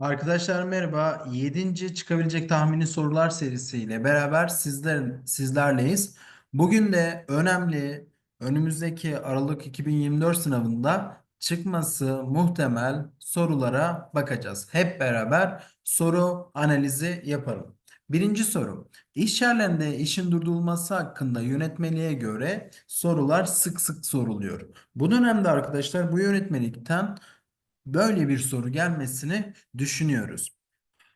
Arkadaşlar merhaba. 7. çıkabilecek tahmini sorular serisiyle beraber sizlerin sizlerleyiz. Bugün de önemli önümüzdeki Aralık 2024 sınavında çıkması muhtemel sorulara bakacağız. Hep beraber soru analizi yapalım. Birinci soru. İş yerlerinde işin durdurulması hakkında yönetmeliğe göre sorular sık sık soruluyor. Bu dönemde arkadaşlar bu yönetmelikten böyle bir soru gelmesini düşünüyoruz.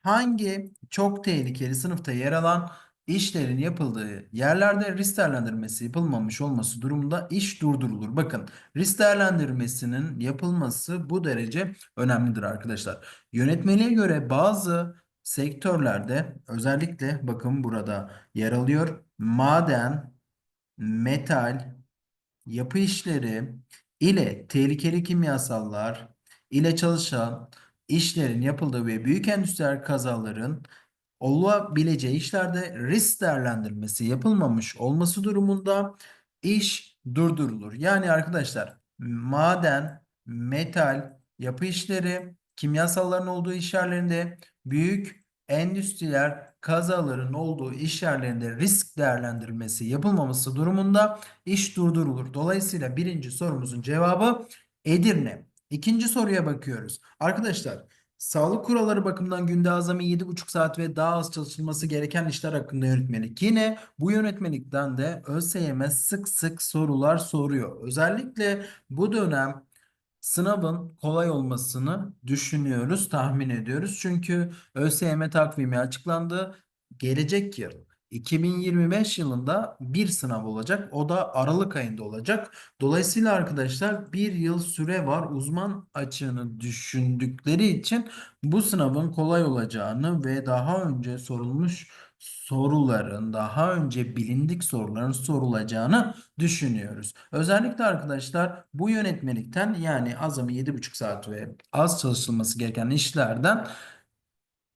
Hangi çok tehlikeli sınıfta yer alan işlerin yapıldığı yerlerde risk değerlendirmesi yapılmamış olması durumunda iş durdurulur. Bakın risk değerlendirmesinin yapılması bu derece önemlidir arkadaşlar. Yönetmeliğe göre bazı sektörlerde özellikle bakın burada yer alıyor. Maden, metal, yapı işleri ile tehlikeli kimyasallar ile çalışan işlerin yapıldığı ve büyük endüstriyel kazaların olabileceği işlerde risk değerlendirmesi yapılmamış olması durumunda iş durdurulur. Yani arkadaşlar maden, metal, yapı işleri, kimyasalların olduğu iş yerlerinde büyük endüstriyel kazaların olduğu iş yerlerinde risk değerlendirmesi yapılmaması durumunda iş durdurulur. Dolayısıyla birinci sorumuzun cevabı Edirne. İkinci soruya bakıyoruz. Arkadaşlar sağlık kuralları bakımından günde azami 7,5 saat ve daha az çalışılması gereken işler hakkında yönetmelik. Yine bu yönetmelikten de ÖSYM sık sık sorular soruyor. Özellikle bu dönem sınavın kolay olmasını düşünüyoruz, tahmin ediyoruz. Çünkü ÖSYM takvimi açıklandı. Gelecek yıl 2025 yılında bir sınav olacak. O da Aralık ayında olacak. Dolayısıyla arkadaşlar bir yıl süre var. Uzman açığını düşündükleri için bu sınavın kolay olacağını ve daha önce sorulmuş soruların, daha önce bilindik soruların sorulacağını düşünüyoruz. Özellikle arkadaşlar bu yönetmelikten yani azami 7,5 saat ve az çalışılması gereken işlerden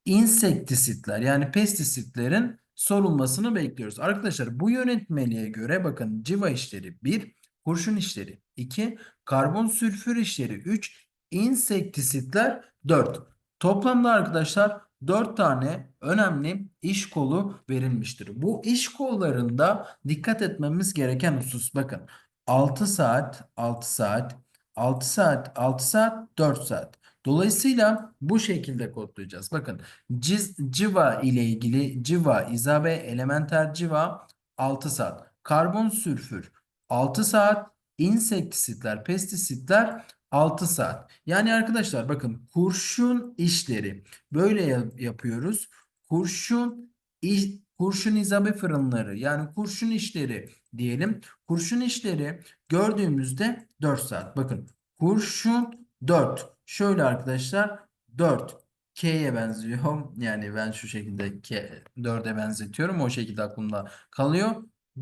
insektisitler yani pestisitlerin sorulmasını bekliyoruz. Arkadaşlar bu yönetmeliğe göre bakın civa işleri 1, kurşun işleri 2, karbon sülfür işleri 3, insektisitler 4. Toplamda arkadaşlar 4 tane önemli iş kolu verilmiştir. Bu iş kollarında dikkat etmemiz gereken husus bakın 6 saat, 6 saat, 6 saat, 6 saat, 4 saat. Dolayısıyla bu şekilde kodlayacağız. Bakın ciz, civa ile ilgili civa, izabe, elementer civa 6 saat. Karbon sülfür 6 saat. insektisitler, pestisitler 6 saat. Yani arkadaşlar bakın kurşun işleri böyle yap- yapıyoruz. Kurşun iş, kurşun izabe fırınları yani kurşun işleri diyelim. Kurşun işleri gördüğümüzde 4 saat. Bakın kurşun 4. Şöyle arkadaşlar 4 K'ye benziyor. Yani ben şu şekilde K, 4'e benzetiyorum. O şekilde aklımda kalıyor.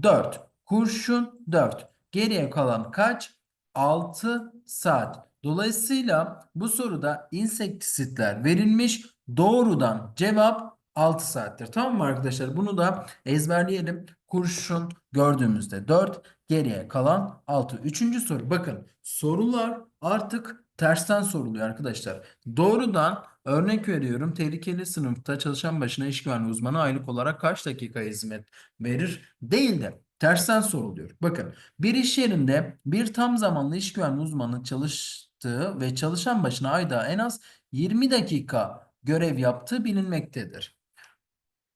4. Kurşun 4. Geriye kalan kaç? 6 saat. Dolayısıyla bu soruda insektisitler verilmiş. Doğrudan cevap 6 saattir. Tamam mı arkadaşlar? Bunu da ezberleyelim. Kurşun gördüğümüzde 4. Geriye kalan 6. Üçüncü soru. Bakın sorular artık tersten soruluyor arkadaşlar. Doğrudan örnek veriyorum. Tehlikeli sınıfta çalışan başına iş güvenliği uzmanı aylık olarak kaç dakika hizmet verir? Değil de tersten soruluyor. Bakın bir iş yerinde bir tam zamanlı iş güvenliği uzmanı çalıştığı ve çalışan başına ayda en az 20 dakika görev yaptığı bilinmektedir.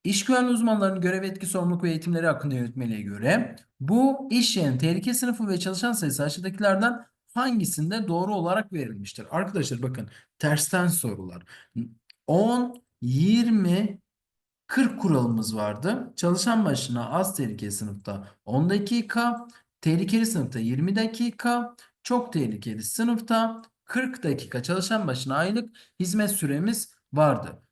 İş güvenliği uzmanlarının görev etki sorumluluk ve eğitimleri hakkında yönetmeliğe göre bu iş yerinin tehlike sınıfı ve çalışan sayısı aşağıdakilerden hangisinde doğru olarak verilmiştir? Arkadaşlar bakın tersten sorular. 10, 20, 40 kuralımız vardı. Çalışan başına az tehlikeli sınıfta 10 dakika, tehlikeli sınıfta 20 dakika, çok tehlikeli sınıfta 40 dakika çalışan başına aylık hizmet süremiz vardı.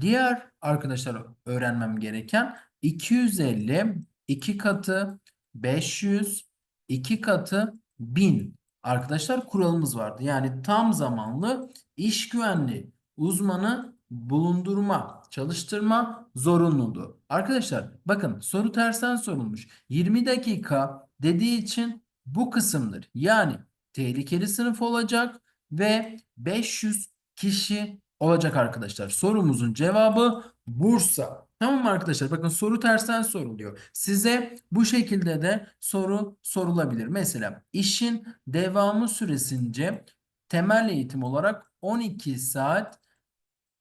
Diğer arkadaşlar öğrenmem gereken 250 2 katı 500 2 katı 1000 arkadaşlar kuralımız vardı. Yani tam zamanlı iş güvenliği uzmanı bulundurma, çalıştırma zorunluluğu. Arkadaşlar bakın soru tersten sorulmuş. 20 dakika dediği için bu kısımdır. Yani tehlikeli sınıf olacak ve 500 kişi olacak arkadaşlar. Sorumuzun cevabı Bursa. Tamam arkadaşlar? Bakın soru tersten soruluyor. Size bu şekilde de soru sorulabilir. Mesela işin devamı süresince temel eğitim olarak 12 saat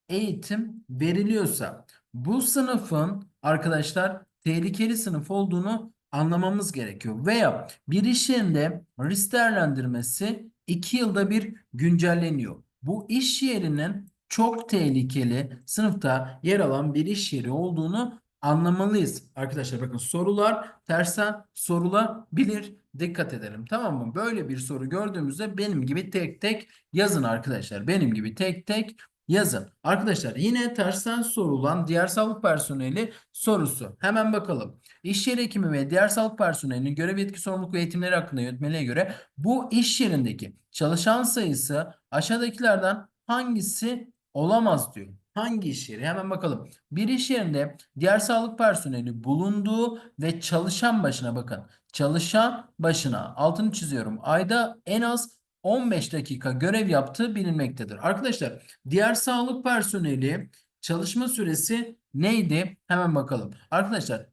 eğitim veriliyorsa bu sınıfın arkadaşlar tehlikeli sınıf olduğunu anlamamız gerekiyor. Veya bir iş yerinde risk değerlendirmesi 2 yılda bir güncelleniyor. Bu iş yerinin çok tehlikeli sınıfta yer alan bir iş yeri olduğunu anlamalıyız. Arkadaşlar bakın sorular tersten sorulabilir. Dikkat edelim tamam mı? Böyle bir soru gördüğümüzde benim gibi tek tek yazın arkadaşlar. Benim gibi tek tek yazın. Arkadaşlar yine tersten sorulan diğer sağlık personeli sorusu. Hemen bakalım. İş yeri hekimi ve diğer sağlık personelinin görev yetki sorumluluk ve eğitimleri hakkında yönetmeliğe göre bu iş yerindeki çalışan sayısı aşağıdakilerden hangisi olamaz diyor. Hangi iş yeri? Hemen bakalım. Bir iş yerinde diğer sağlık personeli bulunduğu ve çalışan başına bakın. Çalışan başına altını çiziyorum. Ayda en az 15 dakika görev yaptığı bilinmektedir. Arkadaşlar diğer sağlık personeli çalışma süresi neydi? Hemen bakalım. Arkadaşlar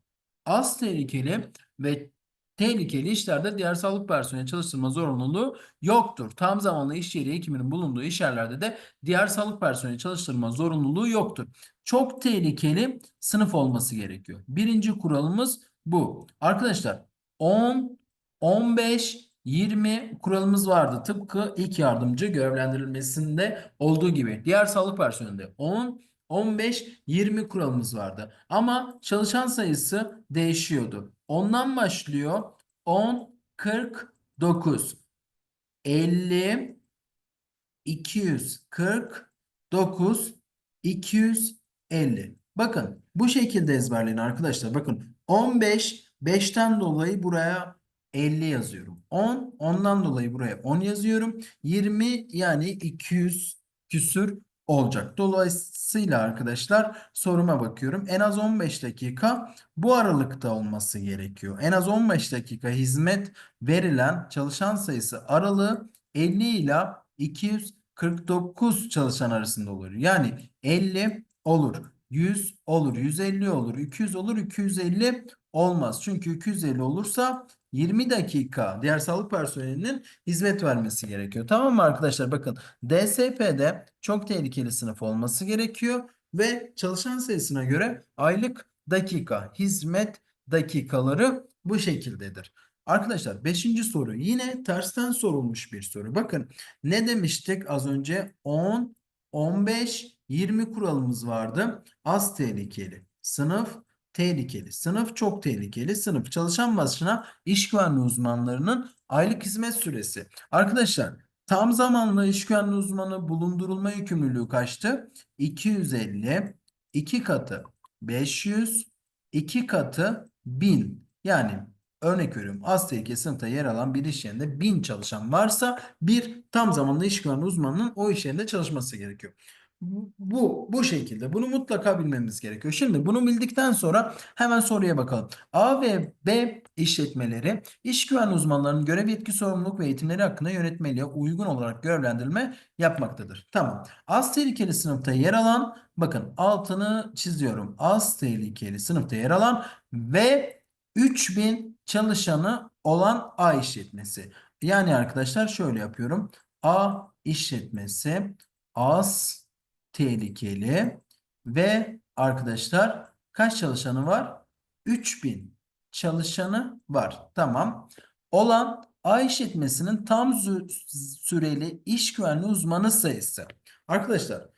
az tehlikeli ve tehlikeli işlerde diğer sağlık personeli çalıştırma zorunluluğu yoktur. Tam zamanlı iş yeri hekiminin bulunduğu iş yerlerde de diğer sağlık personeli çalıştırma zorunluluğu yoktur. Çok tehlikeli sınıf olması gerekiyor. Birinci kuralımız bu. Arkadaşlar 10, 15, 20 kuralımız vardı. Tıpkı ilk yardımcı görevlendirilmesinde olduğu gibi. Diğer sağlık personelinde 10, 15, 20 kuralımız vardı. Ama çalışan sayısı değişiyordu. Ondan başlıyor 10, 49, 50, 249, 250. Bakın bu şekilde ezberleyin arkadaşlar. Bakın 15, 5'ten dolayı buraya 50 yazıyorum. 10, 10'dan dolayı buraya 10 yazıyorum. 20 yani 200 küsür olacak. Dolayısıyla arkadaşlar soruma bakıyorum. En az 15 dakika bu aralıkta olması gerekiyor. En az 15 dakika hizmet verilen çalışan sayısı aralığı 50 ile 249 çalışan arasında olur. Yani 50 olur, 100 olur, 150 olur, 200 olur, 250 olmaz. Çünkü 250 olursa 20 dakika diğer sağlık personelinin hizmet vermesi gerekiyor. Tamam mı arkadaşlar? Bakın DSP'de çok tehlikeli sınıf olması gerekiyor ve çalışan sayısına göre aylık dakika hizmet dakikaları bu şekildedir. Arkadaşlar 5. soru yine tersten sorulmuş bir soru. Bakın ne demiştik az önce 10, 15, 20 kuralımız vardı. Az tehlikeli sınıf tehlikeli. Sınıf çok tehlikeli. Sınıf çalışan başına iş güvenliği uzmanlarının aylık hizmet süresi. Arkadaşlar tam zamanlı iş güvenliği uzmanı bulundurulma yükümlülüğü kaçtı? 250, 2 katı 500, 2 katı 1000. Yani örnek veriyorum az tehlikeli sınıfta yer alan bir iş yerinde 1000 çalışan varsa bir tam zamanlı iş güvenliği uzmanının o iş yerinde çalışması gerekiyor. Bu, bu şekilde. Bunu mutlaka bilmemiz gerekiyor. Şimdi bunu bildikten sonra hemen soruya bakalım. A ve B işletmeleri iş güvenliği uzmanlarının görev yetki sorumluluk ve eğitimleri hakkında yönetmeliğe uygun olarak görevlendirme yapmaktadır. Tamam. Az tehlikeli sınıfta yer alan bakın altını çiziyorum. Az tehlikeli sınıfta yer alan ve 3000 çalışanı olan A işletmesi. Yani arkadaşlar şöyle yapıyorum. A işletmesi az tehlikeli ve arkadaşlar kaç çalışanı var? 3000 çalışanı var. Tamam. Olan A işletmesinin tam süreli iş güvenliği uzmanı sayısı. Arkadaşlar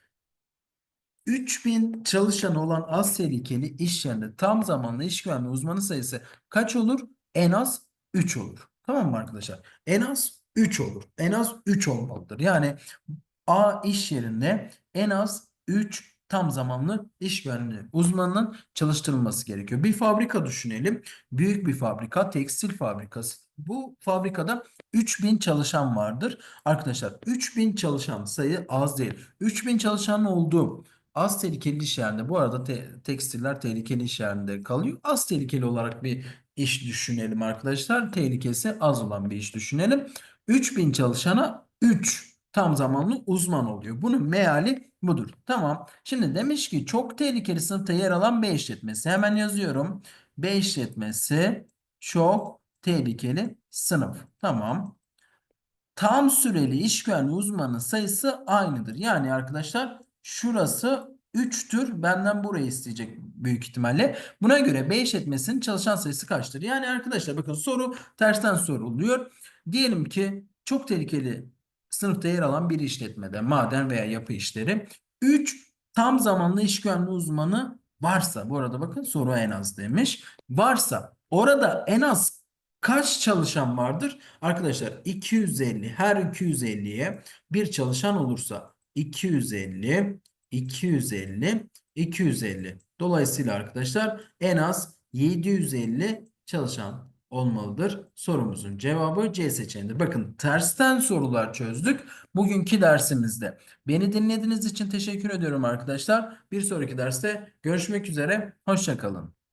3000 çalışanı olan az tehlikeli iş yerinde tam zamanlı iş güvenliği uzmanı sayısı kaç olur? En az 3 olur. Tamam mı arkadaşlar? En az 3 olur. En az 3 olmalıdır. Yani A iş yerinde en az 3 tam zamanlı iş güvenliği uzmanının çalıştırılması gerekiyor. Bir fabrika düşünelim. Büyük bir fabrika, tekstil fabrikası. Bu fabrikada 3000 çalışan vardır. Arkadaşlar 3000 çalışan sayı az değil. 3000 çalışan olduğu az tehlikeli iş yerinde bu arada te tekstiller tehlikeli iş yerinde kalıyor. Az tehlikeli olarak bir iş düşünelim arkadaşlar. Tehlikesi az olan bir iş düşünelim. 3000 çalışana 3 tam zamanlı uzman oluyor. Bunun meali budur. Tamam. Şimdi demiş ki çok tehlikeli sınıfta yer alan B işletmesi. Hemen yazıyorum. B işletmesi çok tehlikeli sınıf. Tamam. Tam süreli iş güvenliği uzmanı sayısı aynıdır. Yani arkadaşlar şurası 3'tür. Benden burayı isteyecek büyük ihtimalle. Buna göre B işletmesinin çalışan sayısı kaçtır? Yani arkadaşlar bakın soru tersten soruluyor. Diyelim ki çok tehlikeli sınıfta yer alan bir işletmede maden veya yapı işleri 3 tam zamanlı iş güvenliği uzmanı varsa bu arada bakın soru en az demiş. Varsa orada en az kaç çalışan vardır? Arkadaşlar 250 her 250'ye bir çalışan olursa 250 250 250. Dolayısıyla arkadaşlar en az 750 çalışan olmalıdır. Sorumuzun cevabı C seçeneğidir. Bakın tersten sorular çözdük. Bugünkü dersimizde. Beni dinlediğiniz için teşekkür ediyorum arkadaşlar. Bir sonraki derste görüşmek üzere. Hoşçakalın.